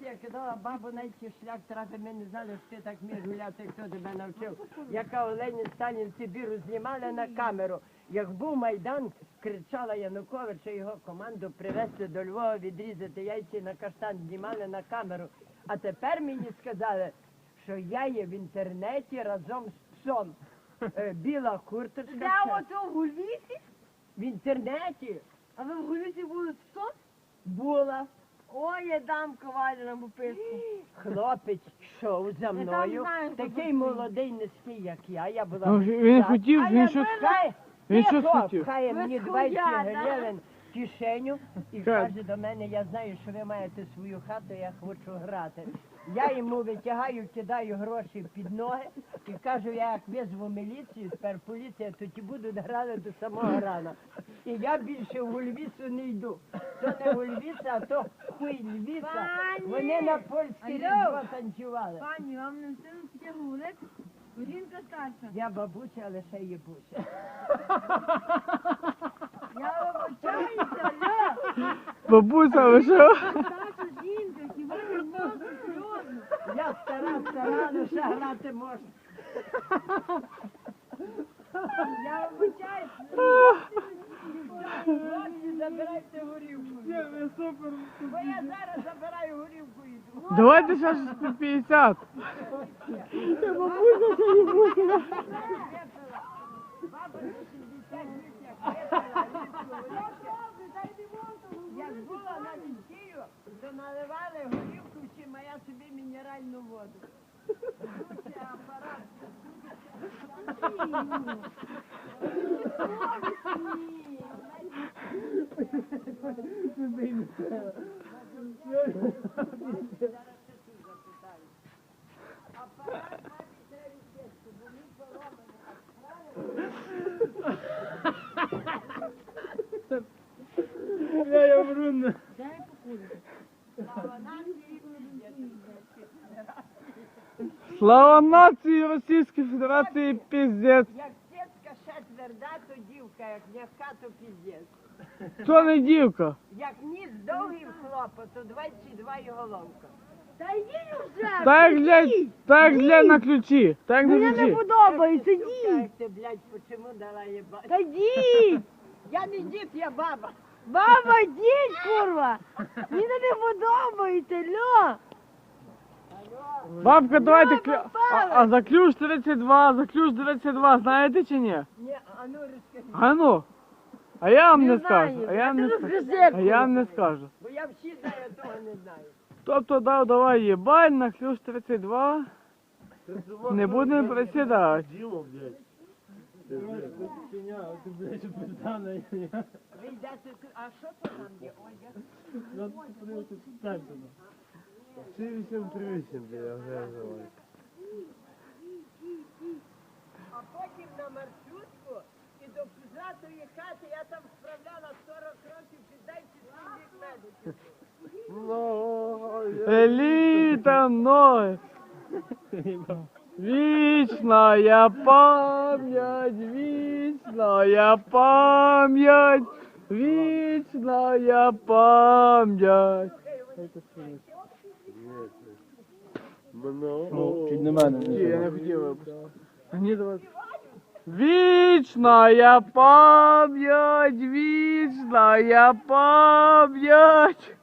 я казала, бабу, навіть шлях трати, ми не знали, що ти так вмієш гуляти, хто тебе навчив. Яка Олені Сталін Сибіру знімали на камеру. Як був Майдан, кричала Янукович і його команду привезти до Львова, відрізати яйці на каштан, знімали на камеру. А тепер мені сказали, що я є в інтернеті разом з псом. Е, Біла курточка. Де ще- ото в Гульвісі? В інтернеті А ви в Гульвісі були з псом? була. Ой, я дам коваля на буписку. Хлопець йшов за мною, знаю, хто такий такий. молодий, низький, як я. Я була Ну, він хотів, він щось. Хай, Він щось хотів. хай мені з 20 гривень кишеню і каже до мене, я знаю, що ви маєте свою хату, я хочу грати. Я йому витягаю, кидаю гроші під ноги і кажу, я як визву міліцію, тепер поліція, то ті будуть грати до самого рана. І я більше в Гульвісу не йду. То не в Гульвіса, а то хуй Львіса. Пані! Вони на польське Алло! різдво танцювали. Пані, вам не встигнути таке говорити? Жінка старша. Я бабуся, але ще є буся. Бабуся, ви що? Старша жінка, хіба не було серйозно? Я стара, стара, але ще грати можна. Я вибачаюся. Хлопці, забирайте горівку. Бо я зараз забираю горівку і йду. Давайте ще щось по 50. Бабуся, що не буде. Баба 80 як Була на Лісію, то наливали горівку, чи моя собі мінеральну воду. Це апарат. Я я вру. Слава нації Російської Федерації піздець. Як сітка ще тверда, то дівка, як м'яка, то піздець. То не дівка. Як ніс довгий хлопа, то 22 і головка. Та йди вже! Так як для, так як для на ключі. Так як на Мені не ключі. подобається, Як ти, блядь, почему дала їбать? Та йдіть! Я не дід, я баба. Баба, йдіть, курва! Мені не подобається, Льо! Бабка, давайте Ну, а, а за ключ 32, за ключ 32, знаєте чи ні? Ні, а ну розкажи, А ну. А я вам Не скажу. А я вам не скажу. А я вам не скажу. бо я всі знаю, а того не знаю. Тобто дав, давай їбаль на ключ 32. Не будемо присідати. Ви йдете а що там є, Ольга? А потім на маршрутку і до пузатої хати я там справляла 40 років, піддайте свій медиків. Еліта мною. Вічная пам'ять, вічная пам'ять, вічная пам'ять. Ну, чуть не мене Ні, Я не хотів випустити. Ні, давай. Вічная пам'ять, вічна пам'ять.